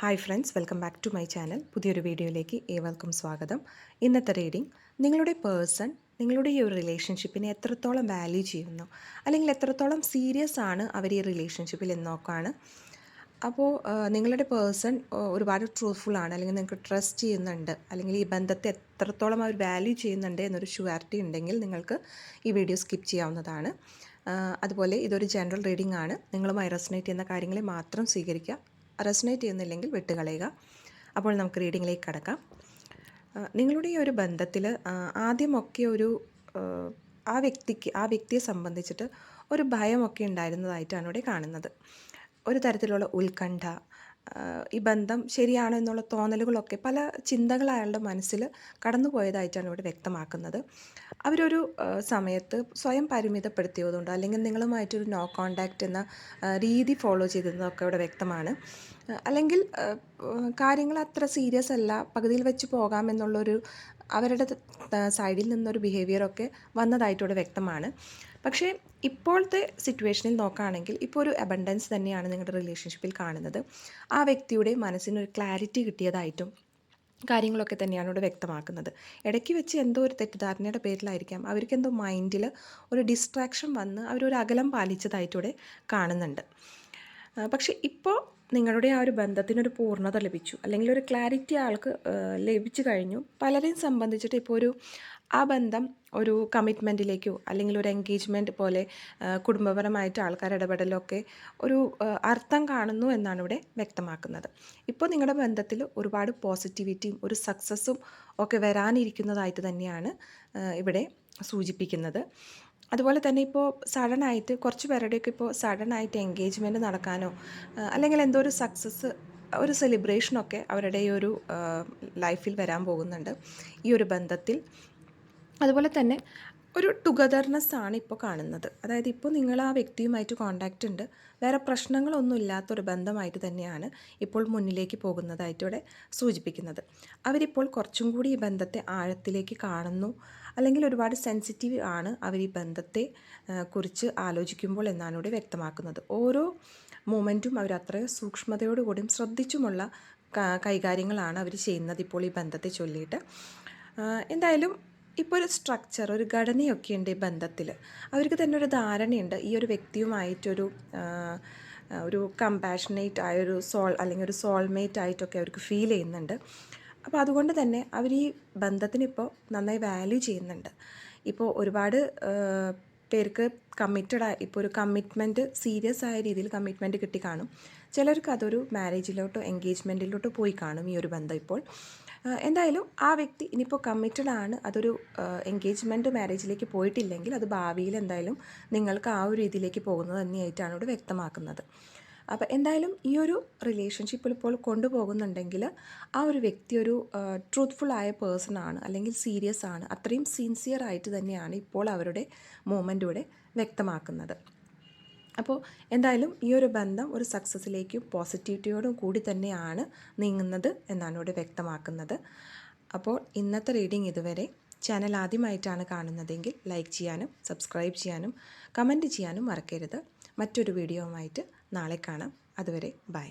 Hi friends welcome back to my channel പുതിയൊരു വീഡിയോയിലേക്ക് ഏവർക്കും സ്വാഗതം. ഇന്നത്തെ റീഡിംഗ് നിങ്ങളുടെ പേഴ്സൺ നിങ്ങളുടെ ഈ ഒരു റിലേഷൻഷിപ്പിനെ എത്രത്തോളം വാല്യൂ ചെയ്യുന്നു? അല്ലെങ്കിൽ എത്രത്തോളം സീരിയസ് ആണ് അവർ ഈ റിലേഷൻഷിപ്പിൽ എന്നൊക്കെയാണ് അപ്പോൾ നിങ്ങളുടെ പേഴ്സൺ ഒരുപാട് ട്രൂത്ത്ഫുൾ ആണ്. അല്ലെങ്കിൽ നിങ്ങൾക്ക് ട്രസ്റ്റ് ചെയ്യുന്നുണ്ട്. അല്ലെങ്കിൽ ഈ ബന്ധത്തെ എത്രത്തോളം അവർ വാല്യൂ ചെയ്യുന്നുണ്ട് എന്നൊരു ഷുവാരിറ്റി ഉണ്ടെങ്കിൽ നിങ്ങൾക്ക് ഈ വീഡിയോ സ്കിപ്പ് ചെയ്യാവുന്നതാണ്. അതുപോലെ ഇതൊരു ജനറൽ റീഡിംഗ് ആണ്. നിങ്ങളുമായി റെസനേറ്റ് ചെയ്യുന്ന കാര്യങ്ങളെ മാത്രം സ്വീകരിക്കുക. റെസനേറ്റ് ചെയ്യുന്നില്ലെങ്കിൽ വിട്ടുകളയുക. അപ്പോൾ നമുക്ക് റീഡിങ്ങിലേക്ക് കടക്കാം. നിങ്ങളുടെ ഈ ഒരു ബന്ധത്തിൽ ആദ്യമൊക്കെ ഒരു ആ വ്യക്തിക്ക് ആ വ്യക്തിയെ സംബന്ധിച്ചിട്ട് ഒരു ഭയമൊക്കെ ഉണ്ടായിരുന്നതായിട്ടാണ് ഇവിടെ കാണുന്നത്. ഒരു തരത്തിലുള്ള ഉത്കണ്ഠ ഈ ബന്ധം ശരിയാണോ എന്നുള്ള തോന്നലുകളൊക്കെ പല ചിന്തകൾ അയാളുടെ മനസ്സിൽ കടന്നുപോയതായിട്ടാണ് ഇവിടെ വ്യക്തമാക്കുന്നത്. അവരൊരു സമയത്ത് സ്വയം പരിമിതപ്പെടുത്തിയതുകൊണ്ട് അല്ലെങ്കിൽ നിങ്ങളുമായിട്ടൊരു നോ കോണ്ടാക്റ്റ് എന്ന രീതി ഫോളോ ചെയ്തതൊക്കെ ഇവിടെ വ്യക്തമാണ്. അല്ലെങ്കിൽ കാര്യങ്ങൾ അത്ര സീരിയസ് അല്ല പകുതിയിൽ വെച്ച് പോകാമെന്നുള്ളൊരു അവരുടെ സൈഡിൽ നിന്നൊരു ബിഹേവിയറൊക്കെ വന്നതായിട്ടൂടെ വ്യക്തമാണ്. പക്ഷേ ഇപ്പോഴത്തെ സിറ്റുവേഷനിൽ നോക്കുകയാണെങ്കിൽ ഇപ്പോൾ ഒരു അബണ്ടൻസ് തന്നെയാണ് നിങ്ങളുടെ റിലേഷൻഷിപ്പിൽ കാണുന്നത്. ആ വ്യക്തിയുടെ മനസ്സിനൊരു ക്ലാരിറ്റി കിട്ടിയതായിട്ടും കാര്യങ്ങളൊക്കെ തന്നെയാണ് ഇവിടെ വ്യക്തമാക്കുന്നത്. ഇടയ്ക്ക് വെച്ച് എന്തോ ഒരു തെറ്റിദ്ധാരണയുടെ പേരിലായിരിക്കാം അവർക്ക് എന്തോ മൈൻഡിൽ ഒരു ഡിസ്ട്രാക്ഷൻ വന്ന് അവരൊരു അകലം പാലിച്ചതായിട്ടൂടെ കാണുന്നുണ്ട്. പക്ഷേ ഇപ്പോൾ നിങ്ങളുടെ ആ ഒരു ബന്ധത്തിനൊരു പൂർണത ലഭിച്ചു. അല്ലെങ്കിൽ ഒരു ക്ലാരിറ്റി ആൾക്ക് ലഭിച്ചു കഴിഞ്ഞു. പലരെയും സംബന്ധിച്ചിട്ട് ഇപ്പോൾ ഒരു ആ ബന്ധം ഒരു കമ്മിറ്റ്മെന്റിലേക്കോ അല്ലെങ്കിൽ ഒരു എൻഗേജ്മെന്റ് പോലെ കുടുംബപരമായിട്ട് ആൾക്കാർ ഇടപെടലൊക്കെ ഒരു അർത്ഥം കാണുന്നു എന്നാണ് ഇവിടെ വ്യക്തമാക്കുന്നത്. ഇപ്പോൾ നിങ്ങളുടെ ബന്ധത്തിൽ ഒരുപാട് പോസിറ്റിവിറ്റിയും ഒരു സക്സസ്സും ഒക്കെ വരാനിരിക്കുന്നതായിട്ട് തന്നെയാണ് ഇവിടെ സൂചിപ്പിക്കുന്നത്. അതുപോലെ തന്നെ ഇപ്പോൾ സഡനായിട്ട് കുറച്ച് പേരുടെയൊക്കെ ഇപ്പോൾ സഡനായിട്ട് എൻഗേജ്മെന്റ് നടക്കാനോ അല്ലെങ്കിൽ എന്തോ ഒരു സക്സസ് ഒരു സെലിബ്രേഷനൊക്കെ അവരുടെ ഈ ഒരു ലൈഫിൽ വരാൻ പോകുന്നുണ്ട് ഈ ഒരു ബന്ധത്തിൽ. അതുപോലെ തന്നെ ഒരു ടുഗദർനെസ് ആണ് ഇപ്പോൾ കാണുന്നത്. അതായത് ഇപ്പോൾ നിങ്ങൾ ആ വ്യക്തിയുമായിട്ട് കോണ്ടാക്റ്റ് ഉണ്ട്. വേറെ പ്രശ്നങ്ങളൊന്നും ഇല്ലാത്തൊരു ബന്ധമായിട്ട് തന്നെയാണ് ഇപ്പോൾ മുന്നിലേക്ക് പോകുന്നതായിട്ട് ഇവിടെ സൂചിപ്പിക്കുന്നത്. അവരിപ്പോൾ കുറച്ചും കൂടി ഈ ബന്ധത്തെ ആഴത്തിലേക്ക് കാണുന്നു. അല്ലെങ്കിൽ ഒരുപാട് സെൻസിറ്റീവ് ആണ് അവർ ഈ ബന്ധത്തെ കുറിച്ച് ആലോചിക്കുമ്പോൾ എന്നാണ് ഇവിടെ വ്യക്തമാക്കുന്നത്. ഓരോ മൊമെന്റും അവർ അത്ര സൂക്ഷ്മതയോടുകൂടിയും ശ്രദ്ധിച്ചുമുള്ള കൈകാര്യങ്ങളാണ് അവർ ചെയ്യുന്നത് ഇപ്പോൾ ഈ ബന്ധത്തെ ചൊല്ലിയിട്ട്. എന്തായാലും ഇപ്പോൾ ഒരു സ്ട്രക്ചർ ഒരു ഘടനയൊക്കെ ഉണ്ട് ഈ ബന്ധത്തിൽ. അവർക്ക് തന്നെ ഒരു ധാരണയുണ്ട്. ഈ ഒരു വ്യക്തിയുമായിട്ടൊരു ഒരു കമ്പാഷനേറ്റ് ആയൊരു സോൾ അല്ലെങ്കിൽ ഒരു സോൾമേറ്റ് ആയിട്ടൊക്കെ അവർക്ക് ഫീൽ ചെയ്യുന്നുണ്ട്. അപ്പോൾ അതുകൊണ്ട് തന്നെ അവർ ഈ ബന്ധത്തിനിപ്പോൾ നന്നായി വാല്യൂ ചെയ്യുന്നുണ്ട്. ഇപ്പോൾ ഒരുപാട് പേർക്ക് കമ്മിറ്റഡ് ആയി ഇപ്പോൾ ഒരു കമ്മിറ്റ്മെന്റ് സീരിയസ് ആയ രീതിയിൽ കമ്മിറ്റ്മെന്റ് കിട്ടി കാണും. ചിലർക്ക് അതൊരു മാരേജിലോട്ടോ എൻഗേജ്മെന്റിലോട്ടോ പോയി കാണും ഈ ഒരു ബന്ധം ഇപ്പോൾ. എന്തായാലും ആ വ്യക്തി ഇനിയിപ്പോൾ കമ്മിറ്റഡ് ആണ് അതൊരു എൻഗേജ്മെന്റ് മാരേജിലേക്ക് പോയിട്ടില്ലെങ്കിൽ അത് ഭാവിയിൽ എന്തായാലും നിങ്ങൾക്ക് ആ ഒരു രീതിയിലേക്ക് പോകുന്നത് തന്നെയായിട്ടാണ് ഇവിടെ വ്യക്തമാക്കുന്നത്. അപ്പോൾ എന്തായാലും ഈ ഒരു റിലേഷൻഷിപ്പിൽ ഇപ്പോൾ കൊണ്ടുപോകുന്നുണ്ടെങ്കിൽ ആ ഒരു വ്യക്തി ഒരു ട്രൂത്ത്ഫുൾ ആയ പേഴ്സൺ ആണ് അല്ലെങ്കിൽ സീരിയസ് ആണ്. അത്രയും സിൻസിയർ ആയിട്ട് തന്നെയാണ് ഇപ്പോൾ അവരുടെ മൂമെന്റ് ഇവിടെ വ്യക്തമാക്കുന്നത്. അപ്പോൾ എന്തായാലും ഈ ഒരു ബന്ധം ഒരു സക്സസ്സിലേക്കും പോസിറ്റിവിറ്റിയോടും കൂടി തന്നെയാണ് നീങ്ങുന്നത് എന്നാണ് ഇവിടെ വ്യക്തമാക്കുന്നത്. അപ്പോൾ ഇന്നത്തെ റീഡിംഗ് ഇതുവരെ ചാനൽ ആദ്യമായിട്ടാണ് കാണുന്നതെങ്കിൽ ലൈക്ക് ചെയ്യാനും സബ്സ്ക്രൈബ് ചെയ്യാനും കമന്റ് ചെയ്യാനും മറക്കരുത്. മറ്റൊരു വീഡിയോവുമായിട്ട് നാളെ കാണാം. അതുവരെ ബൈ.